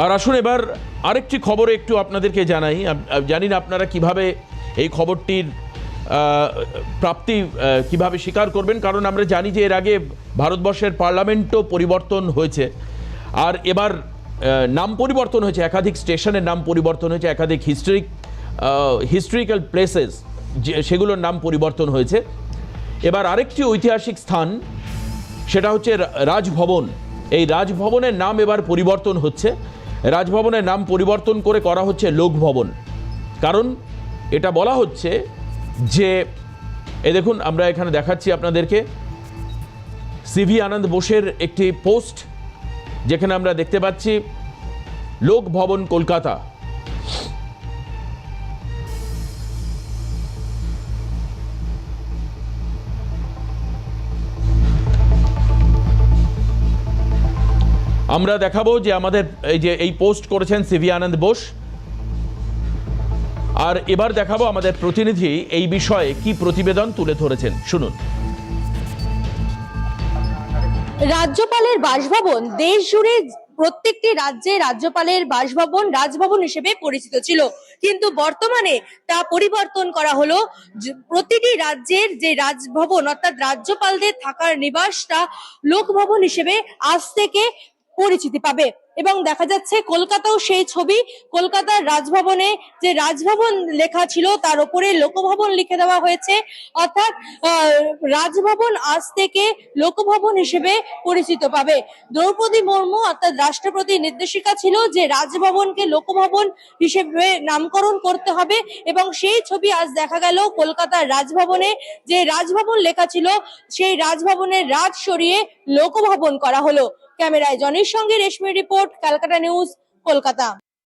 আর আসুন এবার আরেকটি খবর একটু আপনাদেরকে জানাই। জানি না আপনারা কীভাবে এই খবরটির প্রাপ্তি কীভাবে স্বীকার করবেন, কারণ আমরা জানি যে এর আগে ভারতবর্ষের পার্লামেন্টও পরিবর্তন হয়েছে। আর এবার নাম পরিবর্তন হয়েছে, একাধিক স্টেশনের নাম পরিবর্তন হয়েছে, একাধিক হিস্ট্রিক হিস্ট্রিক্যাল প্লেসেস যে, সেগুলোর নাম পরিবর্তন হয়েছে। এবার আরেকটি ঐতিহাসিক স্থান, সেটা হচ্ছে রাজভবন। এই রাজভবনের নাম এবার পরিবর্তন হচ্ছে। রাজভবনের নাম পরিবর্তন করে করা হচ্ছে লোকভবন। কারণ এটা বলা হচ্ছে যে, এ দেখুন, আমরা এখানে দেখাচ্ছি আপনাদেরকে, সিভি আনন্দ বোসের একটি পোস্ট, যেখানে আমরা দেখতে পাচ্ছি, লোকভবন কলকাতা। আমরা দেখাবো যে আমাদের এই যে এই পোস্ট করেছেন সিভি আনন্দ বোস। আর এবার দেখাবো আমাদের প্রতিনিধি এই বিষয়ে কি প্রতিবেদন তুলে ধরেছেন। শুনুন। রাজ্যপালের বাসভবন দেশ জুড়ে প্রত্যেকটি রাজ্যে রাজ্যপালের বাসভবন, রাজভবন হিসেবে পরিচিত ছিল। কিন্তু বর্তমানে তা পরিবর্তন করা হলো। প্রতিটি রাজ্যের যে রাজভবন, অর্থাৎ রাজ্যপালদের থাকার নিবাসটা লোকভবন হিসেবে আজ থেকে পরিচিতি পাবে। এবং দেখা যাচ্ছে কলকাতাও সেই ছবি। কলকাতার রাজভবনে যে রাজভবন লেখা ছিল, তার উপরে লোকভবন লিখে দেওয়া হয়েছে। অর্থাৎ রাজভবন আজ থেকে লোকভবন হিসেবে পরিচিত পাবে। দ্রৌপদী মুর্মু, অর্থাৎ রাষ্ট্রপতি নির্দেশিকা ছিল যে রাজভবনকে লোকভবন হিসেবে নামকরণ করতে হবে। এবং সেই ছবি আজ দেখা গেল কলকাতার রাজভবনে। যে রাজভবন লেখা ছিল, সেই রাজভবনের রাজ সরিয়ে লোকভবন করা হলো। ক্যামেরায় জনির সঙ্গে Reshmi report Calcutta news Kolkata.